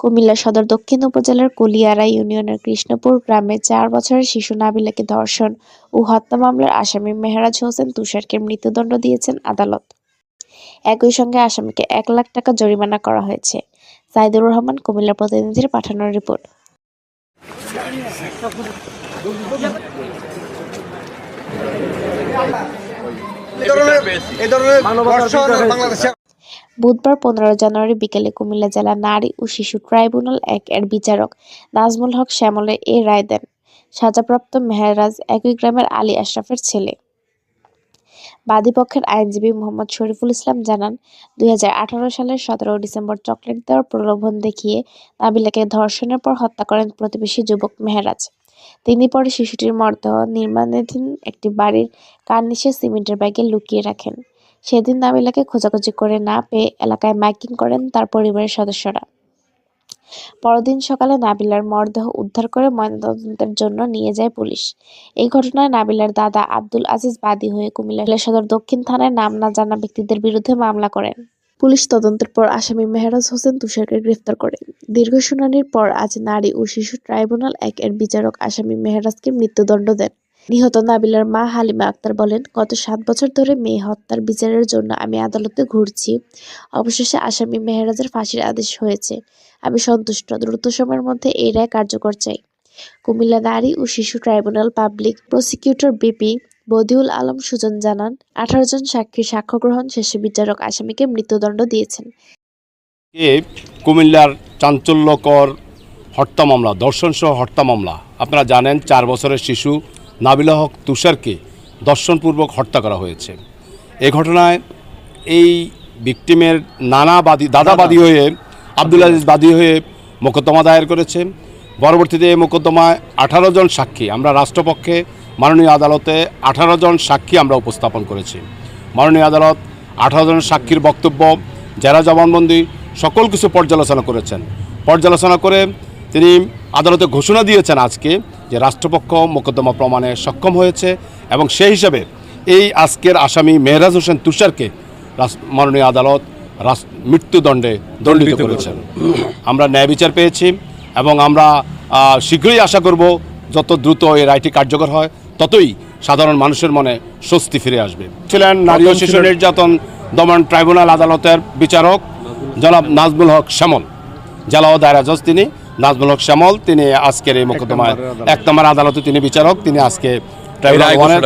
কুমিল্লা সদর দক্ষিণ উপজেলার কলিয়ারা ইউনিয়নের কৃষ্ণপুর গ্রামে চার বছরের শিশু নাবিলাকে ধর্ষণ ও হত্যা মামলার আসামি মেহরাজ হোসেন তুষারকে মৃত্যুদণ্ড দিয়েছেন আদালত। একই সঙ্গে আসামিকে এক লাখ টাকা জরিমানা করা হয়েছে। সাইদুর রহমান, কুমিল্লা প্রতিনিধির পাঠানোর রিপোর্ট এই ধরনের এই ধরনের ধর্ষণ বাংলাদেশে বুধবার পনেরো জানুয়ারি বিকেলে কুমিল্লা জেলা নারী ও শিশু ট্রাইব্যুনাল এক এর বিচারক নাজমুল হক শ্যামলে এ রায় দেন। সাজাপ্রাপ্ত মেহরাজ একই গ্রামের আলী আশরাফের ছেলে। বাদীপক্ষের আইনজীবী মোহাম্মদ শরীফুল ইসলাম জানান দুই হাজার আঠারো সালের সতেরো ডিসেম্বর চকলেট দেওয়ার প্রলোভন দেখিয়ে নাবিলাকে ধর্ষণের পর হত্যা করেন প্রতিবেশী যুবক মেহরাজ। তিনি পরে শিশুটির মরদেহ নির্মাণাধীন একটি বাড়ির কার্নিশে সিমেন্টের ব্যাগে লুকিয়ে রাখেন। সেদিন নাবিলাকে খোঁজাখুঁজি করে না পেয়ে এলাকায় মাইকিং করেন তার পরিবারের সদস্যরা। পরদিন সকালে নাবিলার মরদেহ উদ্ধার করে ময়নাতদন্তের জন্য নিয়ে যায় পুলিশ। এই ঘটনায় নাবিলার দাদা আব্দুল আজিজ বাদী হয়ে কুমিল্লা সদর দক্ষিণ থানায় নাম না জানা ব্যক্তিদের বিরুদ্ধে মামলা করেন। পুলিশ তদন্তের পর আসামি মেহরাজ হোসেন তুষারকে গ্রেফতার করে। দীর্ঘ শুনানির পর আজ নারী ও শিশু ট্রাইব্যুনাল এক এর বিচারক আসামি মেহরাজকে মৃত্যুদণ্ড দেন। নিহত নাবিলার মা হালিমা আক্তার বলেন, গত সাত বছর ধরে মেয়ে হত্যার বিচারের জন্য আমি আদালতে ঘুরছি। অবশেষে আসামি মেহরাজের ফাঁসির আদেশ হয়েছে। আমি সন্তুষ্ট। দ্রুত সময়ের মধ্যে এই রায় কার্যকর চাই। কুমিল্লা নারী ও শিশু tribunal public prosecutor B P Badiul Alam Sujan জানান আঠারো জন সাক্ষীর সাক্ষ্য গ্রহণ শেষে বিচারক আসামিকে মৃত্যুদণ্ড দিয়েছেন। এ কুমিল্লার চাঞ্চল্যকর হত্যা মামলা ধর্ষণসহ হত্যা মামলা। আপনারা জানেন চার বছরের শিশু নাবিলা হক তুষারকে দর্শনপূর্বক হত্যা করা হয়েছে। এ ঘটনায় এই ভিকটিমের নানা বাদী দাদা বাদী হয়ে আব্দুল আজিজ বাদী হয়ে মোকদ্দমা দায়ের করেছে পরবর্তীতে এই মোকদ্দমায় আঠারো জন সাক্ষী। আমরা রাষ্ট্রপক্ষে মাননীয় আদালতে আঠারো জন সাক্ষী আমরা উপস্থাপন করেছি। মাননীয় আদালত আঠারো জন সাক্ষীর বক্তব্য যারা জবানবন্দি সকল কিছু পর্যালোচনা করেছেন। পর্যালোচনা করে তিনি আদালতে ঘোষণা দিয়েছেন আজকে যে রাষ্ট্রপক্ষ মোকদ্দমা প্রমাণে সক্ষম হয়েছে এবং সেই হিসাবে এই আজকের আসামি মেহরাজ হোসেন তুষারকে মাননীয় আদালত মৃত্যুদণ্ডে দণ্ডিত করেছেন। আমরা ন্যায় বিচার পেয়েছি এবং আমরা শীঘ্রই আশা করব যত দ্রুত এই রায়টি কার্যকর হয় ততই সাধারণ মানুষের মনে স্বস্তি ফিরে আসবে। ছিলেন নারী ও শিশু নির্যাতন দমন ট্রাইব্যুনাল আদালতের বিচারক জনাব নাজমুল হক শ্যামল। জেলা ও দায়রা জজ তিনি নাজমুল হক শ্যামল তিনি আজকের এই মোকদ্দমায় এক নম্বর আদালতে। তিনি বিচারক তিনি আজকে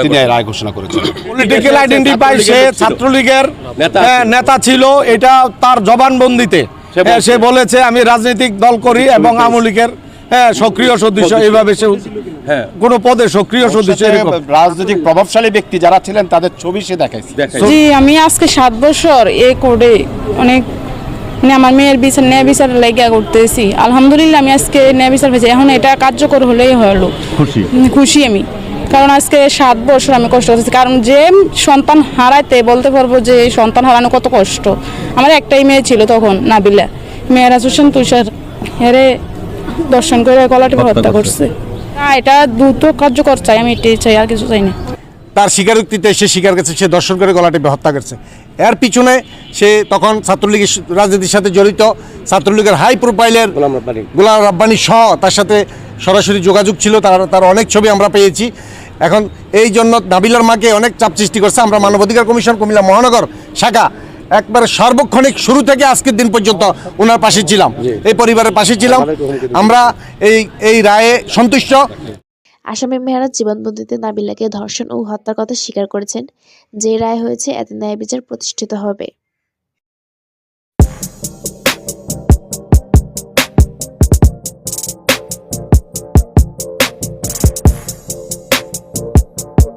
তিনি রায় ঘোষণা করেছেন। পলিটিক্যাল আইডেন্টিফাই সে ছাত্রলীগের হ্যাঁ, নেতা ছিল এটা তার জবানবন্দিতে। হ্যাঁ, সে বলেছে আমি রাজনৈতিক দল করি এবং আওয়ামী লীগের হ্যাঁ সক্রিয় সদস্য এইভাবে সে কোন? পদে সক্রিয় সদস্য এরকম রাজনৈতিক প্রভাবশালী ব্যক্তি যারা ছিলেন তাদের ছবি সে দেখাইছে। জি আমি আজকে সাত বছর এ করে অনেক মানে আমার মেয়ের বিচার ন্যায় বিচার লেগে করতেছি। আলহামদুলিল্লাহ আমি আজকে ন্যায় বিচার পেয়েছি। এখন এটা কার্যকর হলেই হলো। খুশি? খুশি আমি। কারণ আজকে সাত বছর আমি কষ্ট করতেছি। কারণ যে সন্তান হারাইতে বলতে পারব যে সন্তান হারানো কত কষ্ট। আমার একটাই মেয়ে ছিল তখন নাবিলা। মেয়েরাজ হোসেন তুষার। হেরে দর্শন করে গলাটি হত্যা করছে। না এটা দ্রুত কার্যকর চাই আমি এটাই চাই আর কিছু চাই না। তার স্বীকারোক্তিতে সে স্বীকার করছে সে দর্শন করে গলাটিপে হত্যা করছে। এর পিছনে সে তখন ছাত্রলীগের রাজনীতির সাথে জড়িত ছাত্রলীগের হাই প্রোফাইলের গোলাম রাব্বানি। সহ তার সাথে সরাসরি যোগাযোগ ছিল তার তার অনেক ছবি আমরা পেয়েছি। এখন এই জন্য নাবিলার মাকে অনেক চাপ সৃষ্টি করছে। আমরা মানবাধিকার কমিশন কুমিল্লা মহানগর শাখা একবারে সার্বক্ষণিক শুরু থেকে আজকের দিন পর্যন্ত ওনার পাশে ছিলাম। এই পরিবারের পাশে ছিলাম। আমরা এই এই রায়ে সন্তুষ্ট। আসামি মেহরাজ জীবনবন্দিতে নাবিলাকে ধর্ষণ ও হত্যার কথা স্বীকার করেছেন। যে রায় হয়েছে এতে ন্যায় বিচার প্রতিষ্ঠিত হবে।